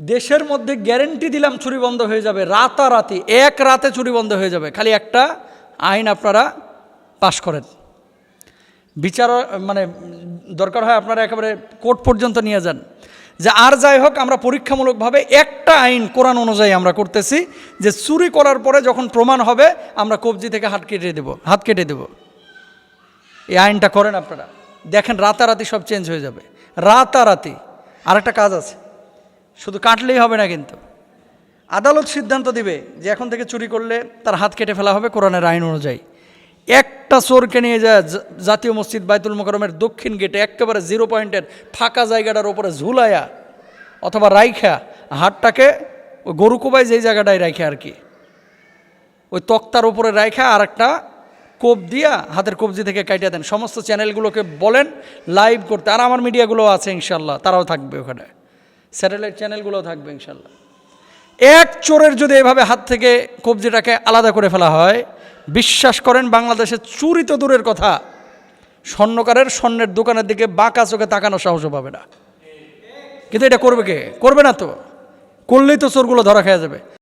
দেশের মধ্যে গ্যারেন্টি দিলাম চুরি বন্ধ হয়ে যাবে, রাতারাতি, এক রাতে চুরি বন্ধ হয়ে যাবে। খালি একটা আইন আপনারা পাশ করেন। বিচার মানে দরকার হয় আপনারা একেবারে কোর্ট পর্যন্ত নিয়ে যান। যে আর যাই হোক, আমরা পরীক্ষামূলকভাবে একটা আইন কোরআন অনুযায়ী আমরা করতেছি, যে চুরি করার পরে যখন প্রমাণ হবে, আমরা কবজি থেকে হাত কেটে দেব, হাত কেটে দেব। এই আইনটা করেন আপনারা। দেখেন রাতারাতি সব চেঞ্জ হয়ে যাবে। রাতারাতি। আরেকটা কাজ আছে। শুধু কাটলেই হবে না কিন্তু। আদালত সিদ্ধান্ত দিবে যে এখন থেকে চুরি করলে তার হাত কেটে ফেলা হবে কোরআনের আইন অনুযায়ী। একটা চোরকে নিয়ে যায় জাতীয় মসজিদ বাইতুল মোকরমের দক্ষিণ গেটে, একেবারে জিরো পয়েন্টের ফাঁকা জায়গাটার ওপরে ঝুলায়া অথবা রাইখা হাটটাকে ওই গরু কোবাই যেই জায়গাটায় রাইখে আর কি। ওই তক্তার উপরে রাইখা আর একটা কোপ দিয়া হাতের কবজি থেকে কাটিয়ে দেন। সমস্ত চ্যানেলগুলোকে বলেন, লাইভ করতে। আর আমার মিডিয়াগুলো আছে ইনশাল্লাহ তারাও থাকবে ওখানে। স্যাটেলাইট চ্যানেলগুলো থাকবে ইনশাল্লাহ। এক চোরের যদি এভাবে হাত থেকে কবজিটাকে আলাদা করে ফেলা হয়, বিশ্বাস করেন বাংলাদেশে চুরি তো দূরের কথা, স্বর্ণকারের স্বর্ণের দোকানের দিকে বাঁকা চোখে তাকানো সাহসও পাবে না। কিন্তু এটা করবে কে? করবে না তো। করলেই তো চোরগুলো ধরা খেয়ে যাবে।